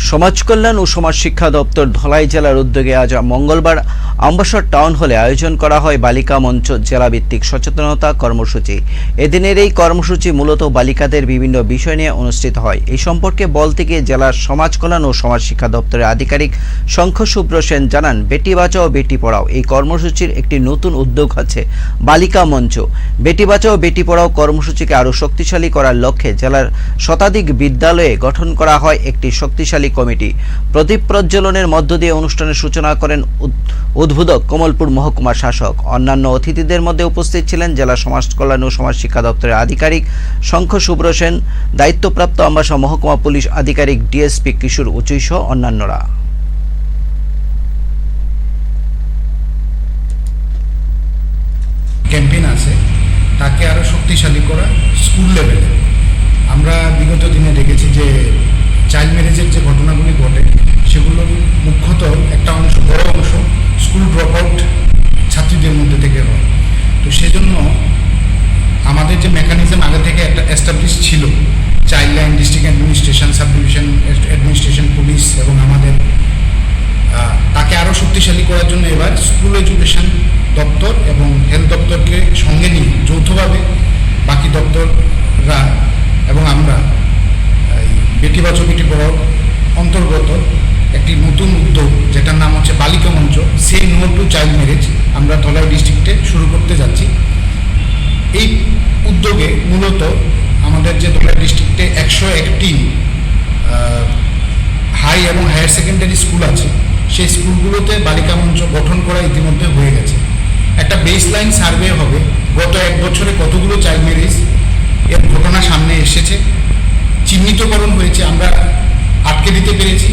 সমাজ কল্যাণ ও সমাজ শিক্ষা দপ্তর ধলাই জেলার উদ্যোগে আজ মঙ্গলবার আম্বাসর টাউন হলে আয়োজন করা হয় বালিকা মঞ্চ জেলাভিত্তিক সচেতনতা কর্মসূচি। এদিনের এই কর্মসূচি মূলত বালিকাদের বিভিন্ন বিষয় নিয়ে অনুষ্ঠিত হয়। এই সম্পর্কে বলতে গিয়ে জেলার সমাজ কল্যাণ ও সমাজ শিক্ষা দপ্তরের আধিকারিক শঙ্খ শুভ্র সেন জানান, বেটি বাঁচাও, বেটি পড়াও, এই কর্মসূচির একটি নতুন উদ্যোগ আছে বালিকা মঞ্চ। বেটি বাঁচাও, বেটি পড়াও কর্মসূচিকে আরও শক্তিশালী করার লক্ষ্যে জেলার শতাধিক বিদ্যালয়ে গঠন করা হয় একটি শক্তিশালী কমিটি। প্রদীপ প্রজ্বলনের মধ্য দিয়ে অনুষ্ঠানের সূচনা করেন উদ্বোধক কমলপুর মহকুমা শাসক, অন্যান্য অতিথিদের মধ্যে উপস্থিত ছিলেন জেলা সমাজ কল্যাণ ও সমাজ শিক্ষা দপ্তরের আধিকারিক শঙ্খ শুভ্র সেন, দায়িত্বপ্রাপ্ত আম্বাসা মহকুমা পুলিশ আধিকারিক ডিএসপি কিশোর উচুই সহ অন্যান্যরা। ক্যাম্পেইন আছে। তাকে আরও শক্তিশালী করা স্কুল লেভেলে। আমরা বিগত দিনে দেখেছি যে তো সেজন্য আমাদের যে মেকানিজম আগে থেকে একটা এস্টাবলিশ ছিল child line district administration sub division administration police এবং আমাদের তাকে আরও শক্তিশালী করার জন্য এবার স্কুল এডুকেশন দপ্তর এবং হেলথ দপ্তরকে সঙ্গে নিয়ে যৌথভাবে বাকি দপ্তররা এবং আমরা, এই বেটি বাঁচো বেটি পড়াও অন্তর্গত একটি নতুন উদ্যোগ, যেটার নাম হচ্ছে বালিকা মঞ্চ সেই নো টু চাইল্ড ম্যারেজ আমরা ধলাই ডিস্ট্রিক্টে শুরু করতে যাচ্ছি। এই উদ্যোগে মূলত আমাদের যে ধলাই ডিস্ট্রিক্টে একশো একটি হাই এবং হায়ার সেকেন্ডারি স্কুল আছে, সেই স্কুলগুলোতে বালিকা মঞ্চ গঠন করা ইতিমধ্যে হয়ে গেছে। একটা বেস লাইন সার্ভে হবে, গত এক বছরে কতগুলো চাইল্ড ম্যারেজ এর ঘটনা সামনে এসেছে। চিহ্নিতকরণ হয়েছে, আমরা আটকে দিতে পেরেছি